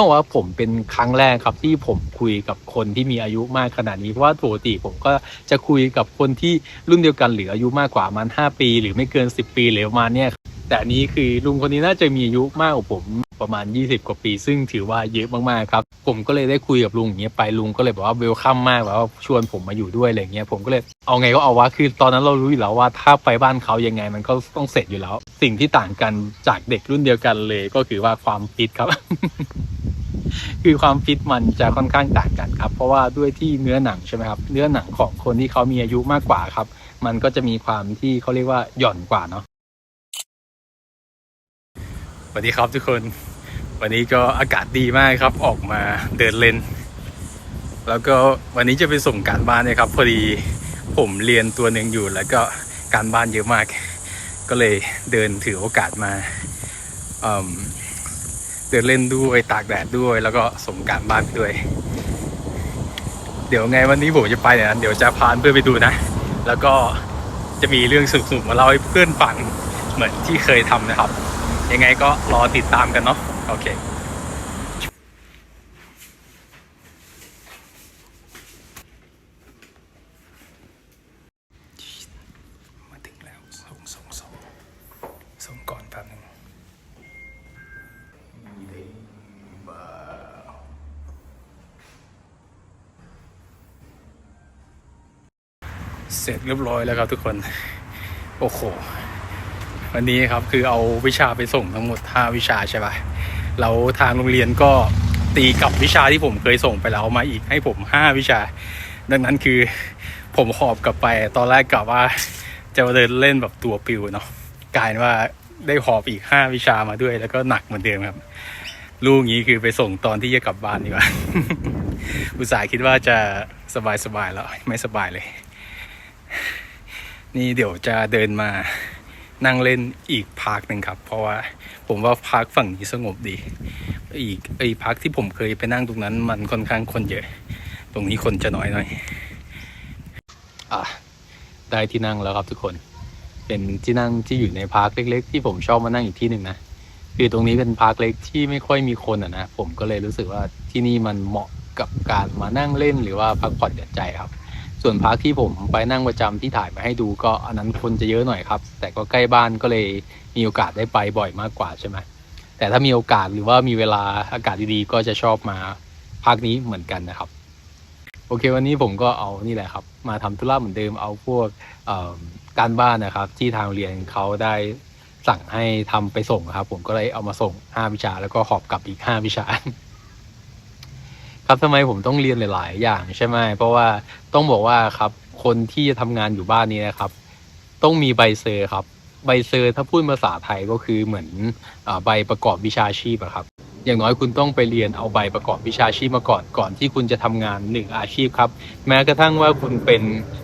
ต้องบอกว่าผมเป็นครั้งแรกครับที่ผมคุยกับคนที่มีอายุมากขนาดนี้เพราะว่าปกติผมก็จะคุยกับคนที่รุ่นเดียวกันหรืออายุมากกว่ามันห้าปี หรือไม่เกินสิบปีหรือประมาณเนี้ย แต่อันนี้คือลุงคนนี้น่าจะมีอายุมากกว่าผมประมาณ 20 กว่าปี ซึ่งถือว่าเยอะมากๆครับ ผมก็เลยได้คุยกับลุงอย่างเงี้ยไปลุงก็เลยบอกว่าเวลคัมมากแบบว่าชวนผมมาอยู่ด้วยอะไรเงี้ยผมก็เลยเอาไงก็เอาวะคือตอนนั้นเรารู้อยู่แล้วว่าถ้าไปบ้านเขายังไงมันก็ต้องเสร็จอยู่แล้ว สิ่งที่ต่างกันจากเด็กรุ่นเดียวกันเลยก็คือว่าความฟิตครับ คือความฟิตมันจะค่อนข้างต่างกันครับ เพราะว่าด้วยที่เนื้อหนังใช่ไหมครับเนื้อหนังของคนที่เขามีอายุมากกว่าครับ มันก็จะมีความที่เขาเรียกว่าหย่อนกว่าเนาะ สวัสดีครับทุกคน วันนี้ก็อากาศดีมากครับ ออกมาเดินเล่น แล้วก็วันนี้จะไปส่งการบ้านนี่ยครับ พอดีผมเรียนตัวหนึ่งอยู่แล้วก็การบ้านเยอะมาก ก็เลยเดินถือโอกาสมาเเดินเล่นด้วยตากแดดด้วย แล้วก็ส่งการบ้านด้วย เดี๋ยวไงวันนี้ผมจะไปเนี่ยเดี๋ยวจะพาเพื่อนไปดูนะ แล้วก็จะมีเรื่องสนุกๆมาเล่าให้เพื่อนฟังเหมือนที่เคยทำนะครับ ยังไงก็รอติดตามกันเนาะโอเคมาถึงแล้วส่งส่งส่งส่งก่อนแป๊บนึงเสร็จเรียบร้อยแล้วครับทุกคน โอ้โห วันนี้ครับคือเอาวิชาไปส่งทั้งหมด5วิชาใช่ปะแล้วทางโรงเรียนก็ตีกับวิชาที่ผมเคยส่งไปแล้วมาอีกให้ผม 5 วิชา ดังนั้นคือผมหอบกลับไปตอนแรกกะว่าจะมาเดินเล่นแบบตัวปิวเนาะกลายว่าได้หอบอีก 5 วิชามาด้วย แล้วก็หนักเหมือนเดิมครับลูกนี้คือไปส่งตอนที่จะกลับบ้านดีกว่า อุตส่าห์คิดว่าจะสบายๆแล้วไม่สบายเลย นี่เดี๋ยวจะเดินมา นั่งเล่นอีกพาร์คหนึ่งครับ เพราะว่าผมว่าพาร์คฝั่งนี้สงบดี อีกไอ้พาร์คที่ผมเคยไปนั่งตรงนั้น มันค่อนข้างคนเยอะ ตรงนี้คนจะน้อยหน่อยอะได้ที่นั่งแล้วครับทุกคน เป็นที่นั่งที่อยู่ในพาร์คเล็ก ๆ ที่ผมชอบมานั่งอีกที่หนึ่งนะคือตรงนี้เป็นพาร์คเล็กที่ไม่ค่อยมีคนอะนะผมก็เลยรู้สึกว่าที่นี่มันเหมาะกับการมานั่งเล่นหรือว่าพักผ่อนหย่อนใจครับ ส่วนพาร์คที่ผมไปนั่งประจำที่ถ่ายมาให้ดูก็อันนั้นคนจะเยอะหน่อยครับ แต่ก็ใกล้บ้านก็เลยมีโอกาสได้ไปบ่อยมากกว่าใช่ไหมแต่ถ้ามีโอกาสหรือว่ามีเวลาอากาศดีๆก็จะชอบมาพาร์คนี้เหมือนกันนะครับ โอเค วันนี้ผมก็เอานี่แหละครับ มาทำธุระเหมือนเดิมเอาพวกอ่อการบ้านนะครับ ที่ทางเรียนเขาได้สั่งให้ทำไปส่งครับ ผมก็เลยเอามาส่ง 5 วิชา แล้วก็หอบกลับอีก 5 วิชา ครับทำไมผมต้องเรียนหลาย ๆ อย่างใช่ไหมเพราะว่าต้องบอกว่าครับคนที่จะทำงานอยู่บ้านนี้นะครับ ต้องมีใบเซอร์ครับ ใบเซอร์ถ้าพูดภาษาไทยก็คือเหมือนอใบประกอบวิชาชีพอะครับ อย่างน้อยคุณต้องไปเรียนเอาใบประกอบวิชาชีพมาก่อนก่อนที่คุณจะทำงานหนึ่งอาชีพครับ แม้กระทั่งว่าคุณเป็น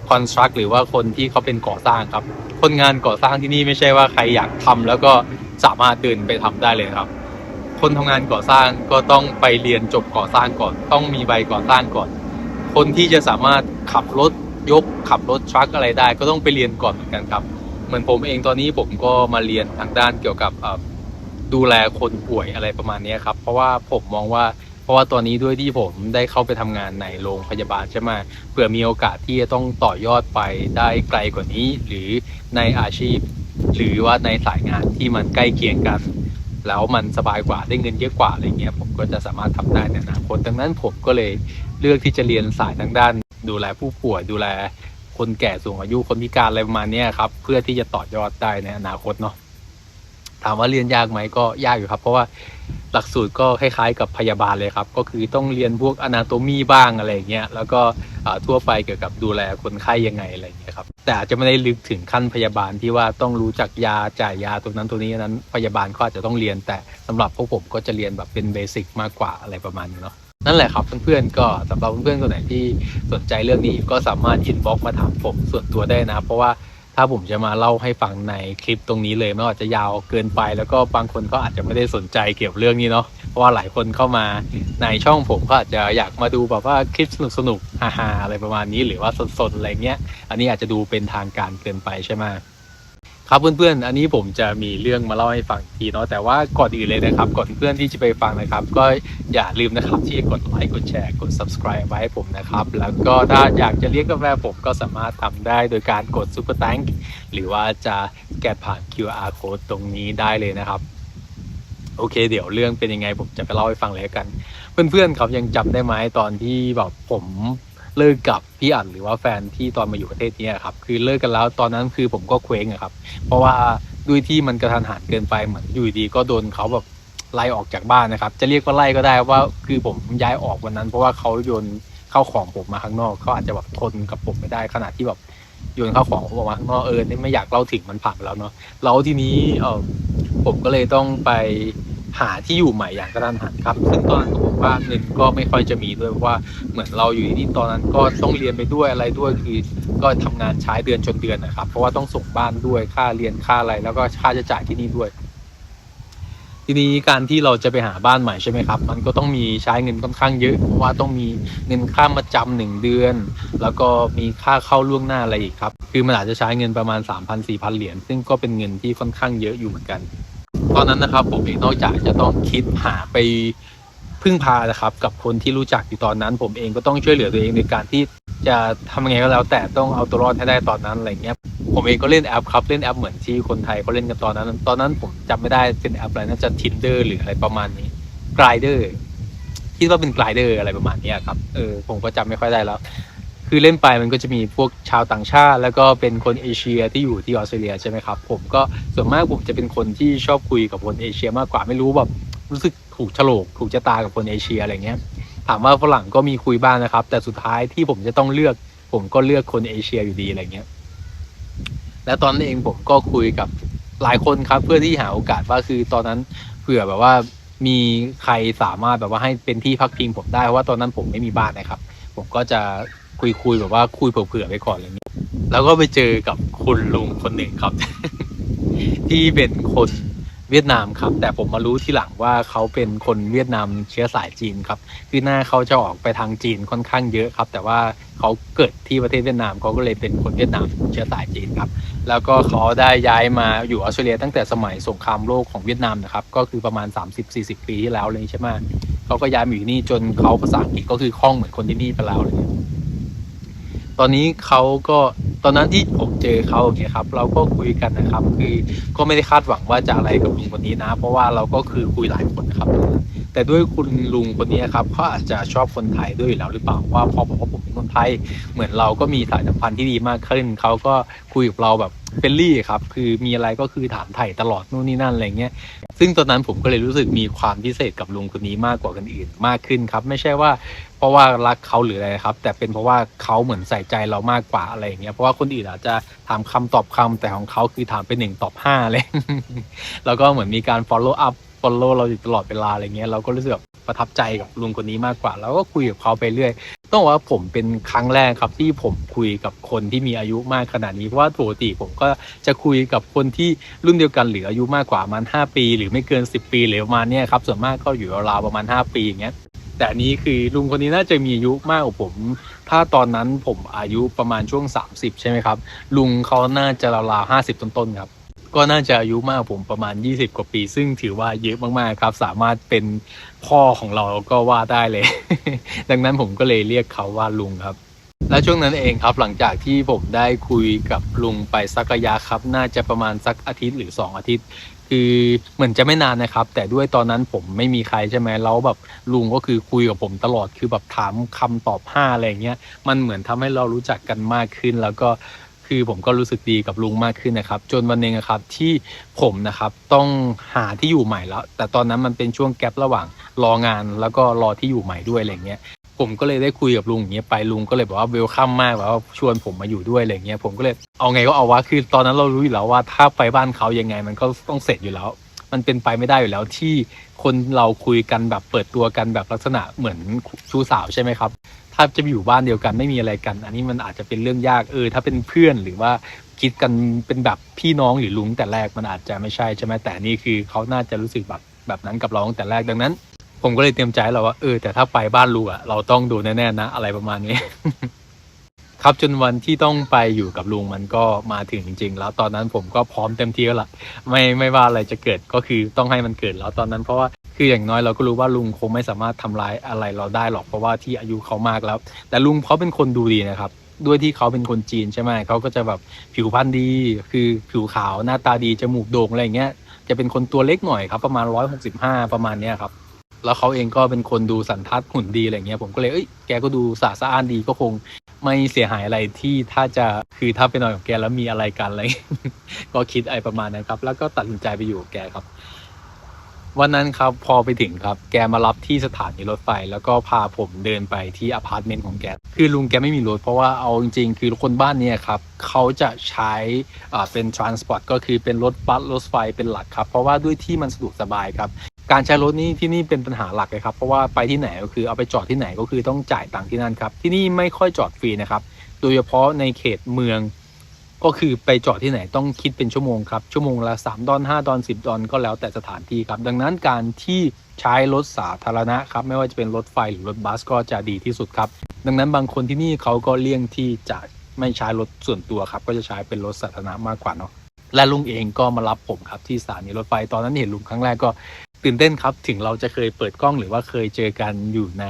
คอนสตรักหรือว่าคนที่เขาเป็นก่อสร้างครับ คนงานก่อสร้างที่นี่ไม่ใช่ว่าใครอยากทำแล้วก็สามารถเดินไปทำได้เลยครับ คนทำงานก่อสร้างก็ต้องไปเรียนจบก่อสร้างก่อน ต้องมีใบก่อสร้างก่อน คนที่จะสามารถขับรถยกขับรถทรัคอะไรได้ ก็ต้องไปเรียนก่อนเหมือนกันครับ เหมือนผมเองตอนนี้ผมก็มาเรียนทางด้านเกี่ยวกับดูแลคนป่วยอะไรประมาณนี้ครับ เพราะว่าผมมองว่า เพราะว่าตอนนี้ด้วยที่ผมได้เข้าไปทำงานในโรงพยาบาลใช่ไหมเผื่อมีโอกาสที่จะต้องต่อยอดไปได้ไกลกว่านี้ หรือในอาชีพ หรือว่าในสายงานที่มันใกล้เคียงกัน แล้วมันสบายกว่าได้เงินเยอะกว่าอะไรเงี้ยผมก็จะสามารถทำได้ในอนาคตดังนั้นผมก็เลยเลือกที่จะเรียนสายทางด้าน ดูแลผู้ป่วยดูแลคนแก่สูงอายุคนพิการอะไรประมาณนี้ครับเพื่อที่จะต่อยอดได้ในอนาคตเนาะถามว่าเรียนยากไหมก็ยากอยู่ครับ เพราะว่า หลักสูตรก็คล้ายๆ กับพยาบาลเลยครับ ก็คือต้องเรียนพวกอนาโตมีบ้างอะไรเงี้ยแล้วก็ทั่วไปเกี่ยวกับดูแลคนไข้ยังไงอะไรเงี้ยครับแต่อาจจะไม่ได้ลึกถึงขั้นพยาบาลที่ว่าต้องรู้จักยาจ่ายยาตรงนั้นตรงนี้นั้นพยาบาลก็อาจจะต้องเรียน แต่สำหรับพวกผมก็จะเรียนแบบเป็นเบสิกมากกว่าอะไรประมาณนี้เนาะนั่นแหละครับเพื่อนๆก็สำหรับเพื่อนๆคนไหนที่สนใจเรื่องนี้ก็สามารถอินบ็อกมาถามผมส่วนตัวได้นะ เพราะว่า ถ้าผมจะมาเล่าให้ฟังในคลิปตรงนี้เลยมันอาจจะยาวเกินไป แล้วก็บางคนก็อาจจะไม่ได้สนใจเกี่ยวกับเรื่องนี้เนาะเพราะว่าหลายคนเข้ามาในช่องผมก็อาจจะอยากมาดูแบบว่าคลิปสนุกๆฮาๆอะไรประมาณนี้หรือว่าสดๆอะไรเงี้ย อันนี้อาจจะดูเป็นทางการเกินไปใช่ไหม ครับเพื่อนๆ อันนี้ผมจะมีเรื่องมาเล่าให้ฟังทีเนาะแต่ว่าก่อนอื่นเลยนะครับ ก่อนเพื่อนที่จะไปฟังนะครับ ก็อย่าลืมนะครับที่กดไลค์กดแชร์กด subscribe ไว้ให้ผมนะครับ แล้วก็ถ้าอยากจะเลี้ยงกาแฟผมก็สามารถทำได้โดยการกด super tank หรือว่าจะแกะผ่าน QR code ตรงนี้ได้เลยนะครับโอเค เดี๋ยวเรื่องเป็นยังไงผมจะไปเล่าให้ฟังเลยกัน เพื่อนๆครับยังจำได้ไหมตอนที่แบบผม เลิกกับพี่อั๋นหรือว่าแฟนที่ตอนมาอยู่ประเทศนี้ครับ คือเลิกกันแล้วตอนนั้นคือผมก็เคว้งอะครับ เพราะว่าด้วยที่มันกระทันหันเกินไปเหมือนอยู่ดีก็โดนเขาแบบไล่ออกจากบ้านนะครับ จะเรียกว่าไล่ก็ได้ว่าคือผมย้ายออกวันนั้น เพราะว่าเขาโยนเข้าของผมมาข้างนอกเขาอาจจะแบบทนกับผมไม่ได้ขนาดที่แบบโยนข้าของผมออกมาข้างนอกเออนี่ไม่อยากเล่าถึงมันผ่านไปแล้วเนาะแล้วทีนี้เออผมก็เลยต้องไป หาที่อยู่ใหม่อย่างกระทันหันครับ ซึ่งตอนนั้นผมว่าเงินก็ไม่ค่อยจะมีด้วยเพราะว่าเหมือนเราอยู่ที่ตอนนั้นก็ต้องเรียนไปด้วยอะไรด้วยคือก็ทำงานใช้เดือนชนเดือนนะครับ เพราะว่าต้องส่งบ้านด้วยค่าเรียนค่าอะไร แล้วก็ค่าใช้จ่ายที่นี่ด้วย ทีนี้การที่เราจะไปหาบ้านใหม่ใช่ไหมครับ มันก็ต้องมีใช้เงินค่อนข้างเยอะเพราะว่าต้องมีเงินค่ามาจำหนึ่งเดือน แล้วก็มีค่าเข้าล่วงหน้าอะไรอีกครับ คือมันอาจจะใช้เงินประมาณ 3,000 4,000เหรียญซึ่งก็เป็นเงินที่ค่อนข้างเยอะอยู่เหมือนกัน ตอนนั้นนะครับ ผมเองนอกจากจะต้องคิดหาไปพึ่งพานะครับ กับคนที่รู้จักอยู่ตอนนั้น ผมเองก็ต้องช่วยเหลือตัวเองในการที่จะทำยังไงก็แล้ว แต่ต้องเอาตัวรอดให้ได้ตอนนั้นอะไรเงี้ยผมเองก็เล่นแอปครับเล่นแอปเหมือนที่คนไทยเขาเล่นกันตอนนั้น ตอนนั้นผมจำไม่ได้เป็นแอปอะไรน่าจะ tinder หรืออะไรประมาณนี้ grinder คิดว่าเป็น grinder อะไรประมาณนี้ครับเออผมก็จำไม่ค่อยได้แล้ว คือเล่นไปมันก็จะมีพวกชาวต่างชาติ แล้วก็เป็นคนเอเชียที่อยู่ที่ออสเตรเลียใช่ไหมครับผมก็ส่วนมากผมจะเป็นคนที่ชอบคุยกับคนเอเชียมากกว่าไม่รู้แบบรู้สึกถูกโฉลกถูกชะตากับคนเอเชียอะไรเงี้ยถามว่าฝรั่งก็มีคุยบ้างนะครับ แต่สุดท้ายที่ผมจะต้องเลือก ผมก็เลือกคนเอเชียอยู่ดีอะไรเงี้ยและตอนนั้นเองผมก็คุยกับหลายคนครับ เพื่อที่หาโอกาสว่าคือตอนนั้นเผื่อแบบว่ามีใครสามารถแบบว่าให้เป็นที่พักพิงผมได้เพราะว่าตอนนั้นผมไม่มีบ้านนะครับ ผมก็จะ คุยคุยแบบว่าคุยเผื่อๆไปก่อนอะไรเงี้ยแล้วก็ไปเจอกับคุณลุงคนหนึ่งครับ ที่เป็นคนเวียดนามครับ แต่ผมมารู้ทีหลังว่าเขาเป็นคนเวียดนามเชื้อสายจีนครับ คือหน้าเขาจะออกไปทางจีนค่อนข้างเยอะครับ แต่ว่าเขาเกิดที่ประเทศเวียดนามเขาก็เลยเป็นคนเวียดนามเชื้อสายจีนครับ แล้วก็เขาได้ย้ายมาอยู่ออสเตรเลีย ตั้งแต่สมัยสงครามโลกของเวียดนามนะครับ ก็คือประมาณ 30-40 ปีที่แล้วเลยใช่ไหมเขาก็ย้ายมาอยู่นี่จนเขาภาษาอังกฤษก็คือคล่องเหมือนคนที่นี่ไปแล้วเลย ตอนนี้เขาก็ตอนนั้นที่ผมเจอเขาอย่างเงี้ยครับ เราก็คุยกันนะครับ คือก็ไม่ได้คาดหวังว่าจะอะไรกับลุงคนนี้นะ เพราะว่าเราก็คือคุยหลายคนนะครับ แต่ด้วยคุณลุงคนนี้ครับเขาอาจจะชอบคนไทยด้วยอยู่แล้วหรือเปล่าว่าพอบอกว่าผมเป็นคนไทย เหมือนเราก็มีสายสัมพันธ์ที่ดีมากขึ้นเขาก็คุยกับเราแบบเฟรนลี่ครับ คือมีอะไรก็คือถามไถ่ตลอดนู่นนี่นั่นอะไรเงี้ย ซึ่งตอนนั้นผมก็เลยรู้สึกมีความพิเศษกับลุงคนนี้มากกว่าคนอื่นมากขึ้นครับ ไม่ใช่ว่าเพราะว่ารักเขาหรืออะไรครับ แต่เป็นเพราะว่าเขาเหมือนใส่ใจเรามากกว่าอะไรอย่างเงี้ย เพราะว่าคนอื่นอาจจะถามคำตอบคำแต่ของเขาคือถามเป็นหนึ่งตอบห้าเลย แล้วก็เหมือนมีการ follow up follow เราอยู่ตลอดเวลาอะไรเงี้ยเราก็รู้สึกแบบประทับใจกับลุงคนนี้มากกว่า แล้วก็คุยกับเขาไปเรื่อย ต้องบอกว่าผมเป็นครั้งแรกครับที่ผมคุยกับคนที่มีอายุมากขนาดนี้เพราะว่าปกติผมก็จะคุยกับคนที่รุ่นเดียวกันหรืออายุมากกว่าประมาณ5ปี หรือไม่เกิน10ปีหรือประมาณเนี้ยครับส่วนมากก็อยู่ราวประมาณ5ปีอย่างเงี้ยแต่อันนี้คือลุงคนนี้น่าจะมีอายุมากกว่าผม ถ้าตอนนั้นผมอายุประมาณช่วง 30 ใช่ไหมครับ ลุงเขาน่าจะราวๆ50ต้นๆครับ ก็น่าจะอายุมากผมประมาณ 20 กว่าปี ซึ่งถือว่าเยอะมากๆครับ สามารถเป็นพ่อของเราก็ว่าได้เลย ดังนั้นผมก็เลยเรียกเขาว่าลุงครับ และช่วงนั้นเองครับหลังจากที่ผมได้คุยกับลุงไปสักระยะครับ น่าจะประมาณสักอาทิตย์หรือ 2 อาทิตย์คือเหมือนจะไม่นานนะครับ แต่ด้วยตอนนั้นผมไม่มีใครใช่ไหมแล้วแบบลุงก็คือคุยกับผมตลอดคือแบบถามคำตอบห้าอะไรเงี้ยมันเหมือนทำให้เรารู้จักกันมากขึ้น แล้วก็ คือผมก็รู้สึกดีกับลุงมากขึ้นนะครับ จนวันหนึ่งนะครับที่ผมนะครับต้องหาที่อยู่ใหม่แล้ว แต่ตอนนั้นมันเป็นช่วงแกลระหว่างรองานแล้วก็รอที่อยู่ใหม่ด้วยอะไรเงี้ยผมก็เลยได้คุยกับลุงอย่างเงี้ยไปลุงก็เลยบอกว่าเวลคัมมากแบบว่าชวนผมมาอยู่ด้วยอะไรเงี้ยผมก็เลยเอาไงก็เอาวะคือตอนนั้นเรารู้อยู่แล้วว่าถ้าไปบ้านเขายังไงมันก็ต้องเสร็จอยู่แล้ว มันเป็นไปไม่ได้อยู่แล้วที่คนเราคุยกันแบบเปิดตัวกันแบบลักษณะเหมือนชู้สาวใช่ไหมครับ ถ้าจะอยู่บ้านเดียวกันไม่มีอะไรกัน อันนี้มันอาจจะเป็นเรื่องยากเออ ถ้าเป็นเพื่อนหรือว่าคิดกันเป็นแบบพี่น้องหรือลุงแต่แรกมันอาจจะไม่ใช่ใช่ไหมแต่นี่คือเขาน่าจะรู้สึกแบบแบบนั้นกับเราตั้งแต่แรกดังนั้น ผมก็เลยเตรียมใจแล้วว่าเออแต่ถ้าไปบ้านลุงอะเราต้องดนแน่ๆนะ อะไรประมาณนี้ ครับจนวันที่ต้องไปอยู่กับลุงมันก็มาถึงจริง ๆ แล้วตอนนั้นผมก็พร้อมเต็มที่แล้วล่ะไม่ไม่ว่าอะไรจะเกิดก็คือต้องให้มันเกิดแล้วตอนนั้นเพราะว่าคืออย่างน้อยเราก็รู้ว่าลุงคงไม่สามารถทำร้ายอะไรเราได้หรอกเพราะว่าที่อายุเขามากแล้ว แต่ลุงเขาเป็นคนดูดีนะครับด้วยที่เขาเป็นคนจีนใช่ไหมเขาก็จะแบบผิวพรรณดี คือผิวขาวหน้าตาดีจมูกโด่งอะไรอย่างเงี้ยจะเป็นคนตัวเล็กหน่อยครับประมาณ 165 ประมาณเนี้ยครับ แล้วเขาเองก็เป็นคนดูสันทัดหุ่นดีอะไรเงี้ยผมก็เลยเอ้ยแกก็ดูสะสะอ้านดีก็คงไม่เสียหายอะไรที่ถ้าจะคือถ้าไปนอนกับแกแล้วมีอะไรกันอะไรก็คิดไอประมาณนั้นครับ แล้วก็ตัดสินใจไปอยู่กับแกครับ วันนั้นครับพอไปถึงครับ แกมารับที่สถานีรถไฟ แล้วก็พาผมเดินไปที่อพาร์ตเมนต์ของแก คือลุงแกไม่มีรถเพราะว่าเอาจริงๆ คือคนบ้านเนี่ยครับเขาจะใช้เป็น transport ก็คือเป็นรถบัสรถไฟเป็นหลักครับ เพราะว่าด้วยที่มันสะดวกสบายครับ การใช้รถนี่ที่นี่เป็นปัญหาหลักเลยครับ เพราะว่าไปที่ไหนก็คือเอาไปจอดที่ไหนก็คือต้องจ่ายตังค์ที่นั่นครับ ที่นี่ไม่ค่อยจอดฟรีนะครับ โดยเฉพาะในเขตเมือง ก็คือไปจอดที่ไหนต้องคิดเป็นชั่วโมงครับ ชั่วโมงละ 3 ดอน5ดอน10 ดอนก็แล้วแต่สถานที่ครับ ดังนั้นการที่ใช้รถสาธารณะครับ ไม่ว่าจะเป็นรถไฟหรือรถบัสก็จะดีที่สุดครับ ดังนั้นบางคนที่นี่เขาก็เลี่ยงที่จะไม่ใช้รถส่วนตัวครับ ก็จะใช้เป็นรถสาธารณะมากกว่าเนาะ และลุงเองก็มารับผมครับที่สถานีรถไฟ ตอนนั้นเห็นลุงครั้งแรกก็ ตื่นเต้นครับ ถึงเราจะเคยเปิดกล้องหรือว่าเคยเจอกันอยู่ใน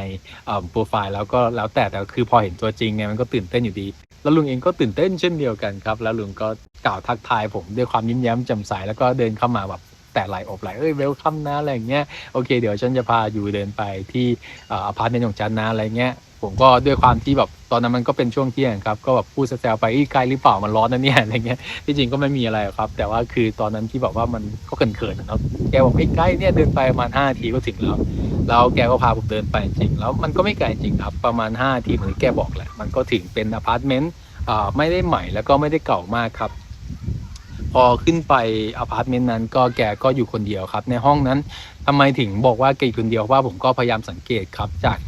โปรไฟล์แล้วก็แล้วแต่แต่คือพอเห็นตัวจริงเนี่ยมันก็ตื่นเต้นอยู่ดี แล้วลุงเองก็ตื่นเต้นเช่นเดียวกันครับ แล้วลุงก็กล่าวทักทายผมด้วยความยิ้มแย้มแจ่มใสแล้วก็เดินเข้ามาแบบ แต่ไหลอบไหลเอ้ยเวลคัมนะอะไรอย่างเงี้ยโอเค เดี๋ยวฉันจะพาอยู่เดินไปที่อพาร์ตเมนต์ของฉันนะอะไรเงี้ยผมก็ด้วยความที่แบบตอนนั้นมันก็เป็นช่วงเที่ยงครับ ก็แบบพูดแซวไปอีใกลหรือเปล่ามันร้อนนะเนี่ยอะไรเงี้ยที่จริงก็ไม่มีอะไรครับ แต่ว่าคือตอนนั้นที่แบบว่ามันก็เขินๆนะครับแกบอกไอ้ใกล้เนี่ยเดินไปประมาณห้าทีก็ถึงแล้วแล้วแกก็พาผมเดินไปจริง แล้วมันก็ไม่ไกลจริงครับประมาณ5ทีเหมือนแกบอกแหละมันก็ถึงเป็นอพาร์ตเมนต์ไม่ได้ใหม่แล้วก็ไม่ได้เก่ามากครับ พอขึ้นไปอพาร์ตเมนต์นั้น ก็แกก็อยู่คนเดียวครับ ในห้องนั้นทำไมถึงบอกว่าแกอยู่คนเดียวเพราะว่าผมก็พยายามสังเกตครับจาก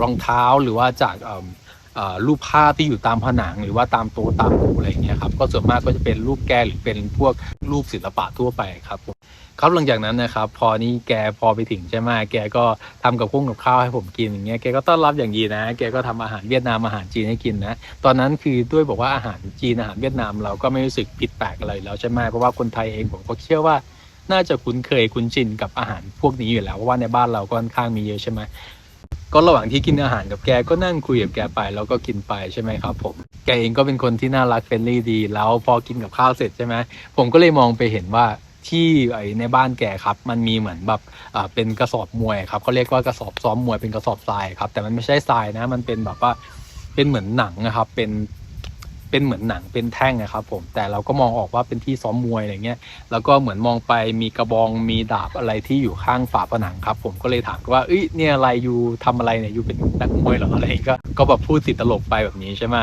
รองเท้าหรือว่าจากอ รูปภาพที่อยู่ตามผนังหรือว่าตามโต๊ะตามหูอะไรอย่างเงี้ยครับก็ส่วนมากก็จะเป็นรูปแกหรือเป็นพวกรูปศิลปะทั่วไปครับผมครับหลังจากนั้นนะครับ พอนี้แกพอไปถึงใช่ไหมแกก็ทำกับข้งกับข้าวให้ผมกินอย่างเงี้ยแกก็ต้อนรับอย่างดีนะ แกก็ทำอาหารเวียดนามอาหารจีนให้กินนะ ตอนนั้นคือด้วยบอกว่าอาหารจีนอาหารเวียดนามเราก็ไม่รู้สึกผิดแปลกอะไรแล้วใช่ไหมเพราะว่าคนไทยเองผมก็เชื่อว่าน่าจะคุ้นเคยคุ้นชินกับอาหารพวกนี้อยู่แล้วเพราะว่าในบ้านเราก็ค่อนข้างมีเยอะใช่ไหม ก็ระหว่างที่กินอาหารกับแกก็นั่งคุยกับแกไปแล้วก็กินไปใช่ไหมครับผม แกเองก็เป็นคนที่น่ารักเฟรนลี่ดี แล้วพอกินกับข้าวเสร็จใช่ไหมผมก็เลยมองไปเห็นว่าที่ไอในบ้านแกครับ มันมีเหมือนแบบอ่าเป็นกระสอบมวยครับเขาเรียกว่ากระสอบซ้อมมวยเป็นกระสอบทรายครับแต่มันไม่ใช่ทรายนะ มันเป็นแบบว่าเป็นเหมือนหนังนะครับเป็น เป็นเหมือนหนังเป็นแท่งนะครับผมแต่เราก็มองออกว่าเป็นที่ซ้อมมวยอะไรเงี้ยแล้วก็เหมือนมองไปมีกระบองมีดาบอะไรที่อยู่ข้างฝาผนังครับ ผมก็เลยถามว่าเอ้ยเนี่ยอะไรอยู่ทำอะไรเนี่ยอยู่เป็นนักมวยเหรออะไรก็ก็แบบพูดติดตลกไปแบบนี้ใช่ไหม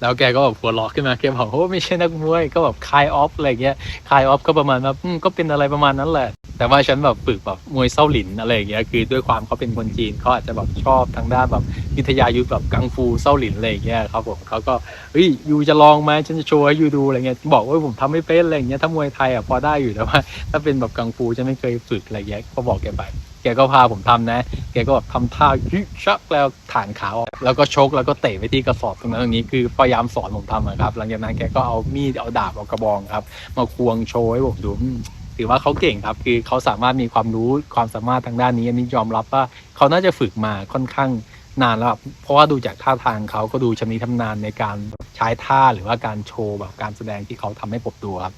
แล้วแกก็แบบหัวเราะขึ้นมาแกบอกโอ้ไม่ใช่นักมวยก็แบบคายออฟอะไรเงี้ยคายออฟก็ประมาณว่าก็เป็นอะไรประมาณนั้นแหละ แต่ว่าฉันแบบฝึกแบบมวยเส้าหลินอะไรอย่างเงี้ยคือด้วยความเขาเป็นคนจีนเขาอาจจะแบบชอบทางด้านแบบวิทยายุทธแบบกังฟูเส้าหลินอะไรอย่างเงี้ยครับผมเขาก็เฮ้ยยูจะลองไหมฉันจะโชว์ให้ยูดูอะไรเงี้ยบอกว่าผมทำไม่เป็นอะไรอย่างเงี้ยถ้ามวยไทยอะพอได้อยู่แต่ว่า ถ้าเป็นแบบกังฟูฉันไม่เคยฝึกอะไรเงี้ยก็บอกแกไปแกก็พาผมทำนะ แกก็แบบทำท่ายึชักแล้วฐานขาออกแล้วก็ชกแล้วก็เตะไปที่กระสอบตรงนั้นตรงนี้คือพยายามสอนผมทำอะครับ หลังจากนั้นแกก็เอามีดเอาดาบเอากระบองครับ มาควงโชว์ให้ผมดู ถือว่าเขาเก่งครับ คือเขาสามารถมีความรู้ความสามารถทางด้านนี้อันนี้ยอมรับว่าเขาน่าจะฝึกมาค่อนข้างนานแล้วเพราะว่าดูจากท่าทางเขาก็ดูชำนิชำนาญในการใช้ท่าหรือว่าการโชว์แบบการแสดงที่เขาทำให้ผมดูครับ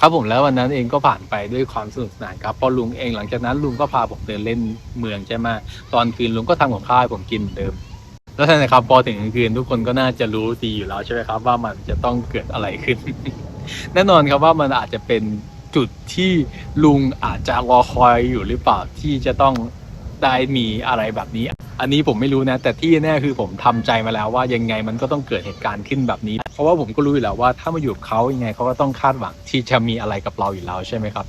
ครับผมแล้ววันนั้นเองก็ผ่านไปด้วยความสนุกสนานครับพอลุงเองหลังจากนั้นลุงก็พาผมเดินเล่นเมืองใช่ไหมตอนคืนลุงก็ทำของข้าวให้ผมกินเหมือนเดิม แล้วท่านนะครับพอถึงคืนทุกคนก็น่าจะรู้ดีอยู่แล้วใช่ไหมครับ ว่ามันจะต้องเกิดอะไรขึ้น แน่นอนครับว่ามันอาจจะเป็น จุดที่ลุงอาจจะรอคอยอยู่หรือเปล่าที่จะต้องได้มีอะไรแบบนี้ อันนี้ผมไม่รู้นะ แต่ที่แน่คือผมทำใจมาแล้วว่ายังไงมันก็ต้องเกิดเหตุการณ์ขึ้นแบบนี้ เพราะว่าผมก็รู้อยู่แล้วว่าถ้ามาอยู่กับเขายังไงเขาก็ต้องคาดหวังที่จะมีอะไรกับเราอยู่แล้วใช่ไหมครับ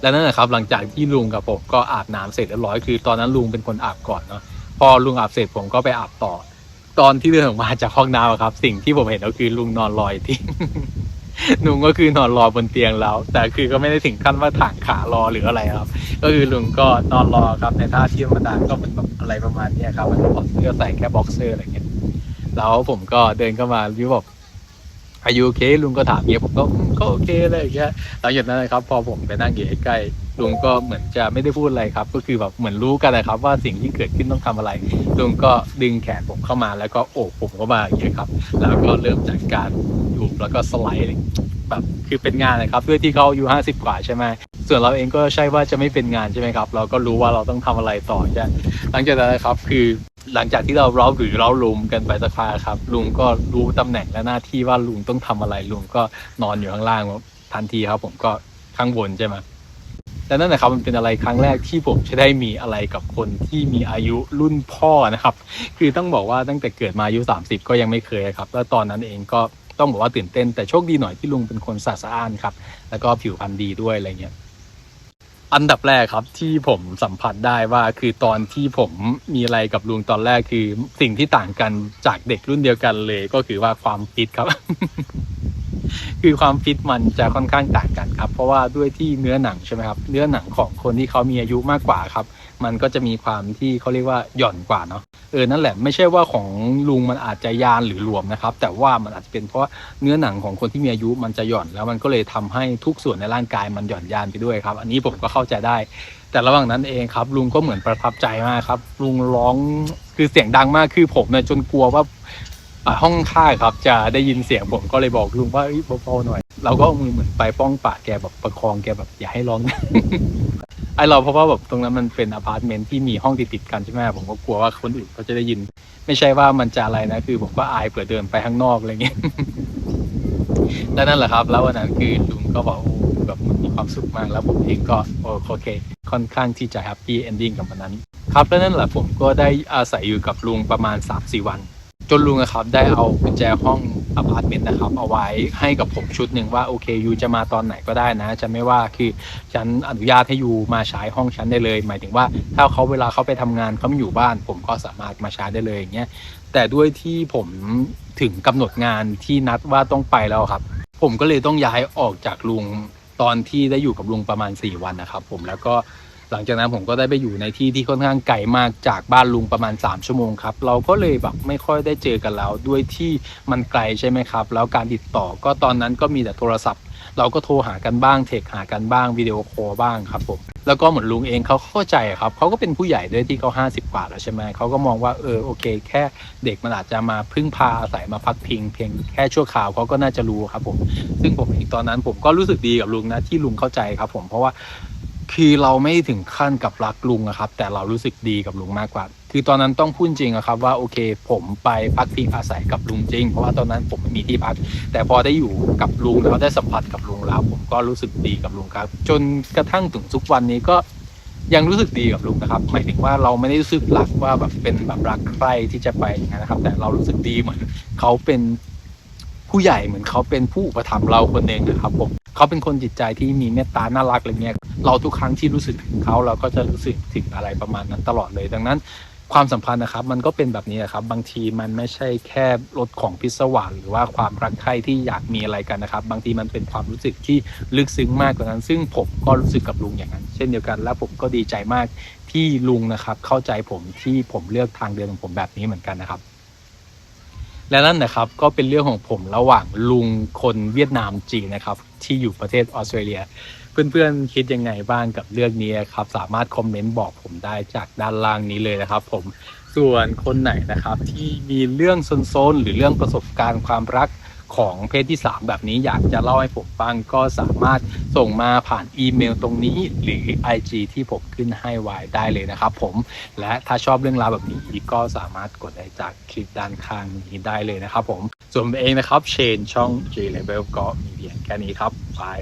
และนั่นแหละครับหลังจากที่ลุงกับผมก็อาบน้ำเสร็จเรียบร้อยคือตอนนั้นลุงเป็นคนอาบก่อนเนาะพอลุงอาบเสร็จผมก็ไปอาบต่อ ตอนที่เดินออกมาจากห้องน้ำครับ สิ่งที่ผมเห็นก็คือลุงนอนลอยที่ ลุงก็คือนอนรอบนเตียงแล้วแต่คือก็ไม่ได้ถึงขั้นว่าถ่างขารอหรืออะไรครับ ก็คือลุงก็นอนรอครับในท่าที่ธรรมดาก็เป็นแบบอะไรประมาณนี้ครับมันถอดเสื้อใส่แค่บ็อกเซอร์อะไรเงี้ยแล้วผมก็เดินเข้ามาพี่บอกอายุโอเคลุงก็ถามเงี้ยผมก็ก็โอเคอะไรอย่างเงี้ยหลังจากนั้นนะครับ พอผมไปนั่งอยู่ใกล้ลุงก็เหมือนจะไม่ได้พูดอะไรครับ ก็คือแบบเหมือนรู้กันนะครับ ว่าสิ่งที่เกิดขึ้นต้องทำอะไรลุงก็ดึงแขนผมเข้ามาแล้วก็โอบผมเข้ามาอย่างเงี้ยครับ แล้วก็เริ่มจากการ อยู่แล้วก็สไลด์แบบคือเป็นงานนะครับด้วยที่เขาอายู่ห้าสิบกว่าใช่ไหมส่วนเราเองก็ใช่ว่าจะไม่เป็นงานใช่ไหมครับ เราก็รู้ว่าเราต้องทำอะไรต่อใช่หลังจากนั้นครับคือหลังจากที่เราเร้าหรือเราลุมกันไปสักพักครับ ลุงก็รู้ตำแหน่งและหน้าที่ว่าลุงต้องทำอะไรลุงก็นอนอยู่ข้างล่างทันทีครับ ผมก็ข้างบนใช่ไหมและนั่นนะครับมันเป็นอะไรครั้งแรกที่ผมจะได้มีอะไรกับคนที่มีอายุรุ่นพ่อนะครับ คือต้องบอกว่าตั้งแต่เกิดมาอายุ 30 ก็ยังไม่เคยครับ แล้วตอนนั้นเองก็ ต้องบอกว่าตื่นเต้นแต่โชคดีหน่อยที่ลุงเป็นคนสะอาดครับแล้วก็ผิวพรรณดีด้วยอะไรเงี้ยอันดับแรกครับที่ผมสัมผัสได้ว่าคือตอนที่ผมมีอะไรกับลุงตอนแรกคือสิ่งที่ต่างกันจากเด็กรุ่นเดียวกันเลย ก็คือว่าความฟิตครับ คือความฟิตมันจะค่อนข้างต่างกันครับ เพราะว่าด้วยที่เนื้อหนังใช่ไหมครับ เนื้อหนังของคนที่เขามีอายุมากกว่าครับ มันก็จะมีความที่เขาเรียกว่าหย่อนกว่าเนาะเออนั่นแหละไม่ใช่ว่าของลุงมันอาจจะยานหรือหลวมนะครับ แต่ว่ามันอาจจะเป็นเพราะเนื้อหนังของคนที่มีอายุมันจะหย่อนแล้วมันก็เลยทำให้ทุกส่วนในร่างกายมันหย่อนยานไปด้วยครับ อันนี้ผมก็เข้าใจได้ แต่ระหว่างนั้นเองครับ ลุงก็เหมือนประทับใจมากครับ ลุงร้องคือเสียงดังมากคือผมเนี่ยจนกลัวว่า ห้องข้าครับจะได้ยินเสียงผมก็เลยบอกลุงว่าเอ้ยเบาๆหน่อย เราก็เอามือเหมือนไปป้องปากแกแบบประคองแกแบบอย่าให้ร้องไอเราเพราะว่าแบบตรงนั้นมันเป็นอพาร์ตเมนต์ที่มีห้องติดติดๆกันใช่ไหมผมก็กลัวว่าคนอื่นเขาจะได้ยิน ไม่ใช่ว่ามันจะอะไรนะคือผมก็อายเปิดเดินไปข้างนอกอะไรเงี้ยแล้วนั่นแหละครับ แล้ววันนั้นคือลุงก็บอกโอ้แบบมีความสุขมากแล้วผมเองก็โอเค ค่อนข้างที่จะแฮปปี้เอนดิ้งกับวันนั้น ครับแล้วนั่นแหละผมก็ได้อาศัยอยู่กับลุงประมาณ3-4วัน จนลุงอะครับได้เอากุญแจห้องอพาร์ตเมนต์นะครับเอาไว้ให้กับผมชุดหนึ่งว่าโอเคยูจะมาตอนไหนก็ได้นะจะไม่ว่าคือฉันอนุญาตให้ยูมาใช้ห้องฉันได้เลย หมายถึงว่าถ้าเขาเวลาเขาไปทำงานเขาไม่อยู่บ้าน ผมก็สามารถมาใช้ได้เลยอย่างเงี้ยแต่ด้วยที่ผมถึงกำหนดงานที่นัดว่าต้องไปแล้วครับ ผมก็เลยต้องย้ายออกจากลุงตอนที่ได้อยู่กับลุงประมาณ 4 วันนะครับ ผมแล้วก็ หลังจากนั้นผมก็ได้ไปอยู่ในที่ที่ค่อนข้างไกลมากจากบ้านลุงประมาณ 3 ชั่วโมงครับ เราก็เลยแบบไม่ค่อยได้เจอกันแล้วด้วยที่มันไกลใช่ไหมครับ แล้วการติดต่อก็ตอนนั้นก็มีแต่โทรศัพท์ เราก็โทรหากันบ้างเทคหากันบ้างวิดีโอคอลบ้างครับผมแล้วก็เหมือนลุงเองเขาเข้าใจครับเขาก็เป็นผู้ใหญ่ด้วยที่เขา50กว่าแล้วใช่ไหมเขาก็มองว่าเออโอเค แค่เด็กมันอาจจะมาพึ่งพาอาศัยมาพักพิงเพียงแค่ชั่วคราวเขาก็น่าจะรู้ครับผม ซึ่งผมเองตอนนั้นผมก็รู้สึกดีกับลุงนะที่ลุงเข้าใจครับผมเพราะว่า คือเราไม่ถึงขั้นกับรักลุงอะครับ แต่เรารู้สึกดีกับลุงมากกว่า คือตอนนั้นต้องพูดจริงอะครับ ว่าโอเค ผมไปพักพิงอาศัยกับลุงจริง เพราะว่าตอนนั้นผมไม่มีที่พัก แต่พอได้อยู่กับลุงแล้วได้สัมผัสกับลุงแล้ว ผมก็รู้สึกดีกับลุงครับ จนกระทั่งถึงทุกวันนี้ก็ยังรู้สึกดีกับลุงนะครับ หมายถึงว่าเราไม่ได้รู้สึกรักว่าแบบเป็นแบบรักใครที่จะไปอย่างนั้นนะครับ แต่เรารู้สึกดีเหมือนเขาเป็นผู้ใหญ่เหมือนเขาเป็นผู้อุปถัมภ์เราคนหนึ่งนะครับผม เขาเป็นคนจิตใจที่มีเมตตาน่ารักอะไรเงี้ยเราทุกครั้งที่รู้สึกถึงเขาเราก็จะรู้สึกถึงอะไรประมาณนั้นตลอดเลย ดังนั้นความสัมพันธ์นะครับ มันก็เป็นแบบนี้นะครับ บางทีมันไม่ใช่แค่รถของพิศวาสหรือว่าความรักใคร่ที่อยากมีอะไรกันนะครับ บางทีมันเป็นความรู้สึกที่ลึกซึ้งมากกว่านั้น ซึ่งผมก็รู้สึกกับลุงอย่างนั้น เช่นเดียวกัน และผมก็ดีใจมากที่ลุงนะครับ เข้าใจผมที่ผมเลือกทางเดินของผมแบบนี้เหมือนกันนะครับ และนั่นนะครับก็เป็นเรื่องของผมระหว่างลุงคนเวียดนามจีนนะครับ ที่อยู่ประเทศออสเตรเลีย เพื่อนๆคิดยังไงบ้างกับเรื่องนี้ครับ สามารถคอมเมนต์บอกผมได้จากด้านล่างนี้เลยนะครับ ผมส่วนคนไหนนะครับที่มีเรื่องโซนๆหรือเรื่องประสบการณ์ความรัก ของเพศที่ 3 แบบนี้อยากจะเล่าให้ผมฟังก็สามารถส่งมาผ่านอีเมลตรงนี้ หรือ IG ที่ผมขึ้นให้ไว้ได้เลยนะครับผมและถ้าชอบเรื่องราวแบบนี้อีกก็สามารถกดได้จากคลิปด้านข้างนี้ได้เลยนะครับผมส่วนเองนะครับเชนช่อง J Level ก็มีเพียงแค่นี้ครับบาย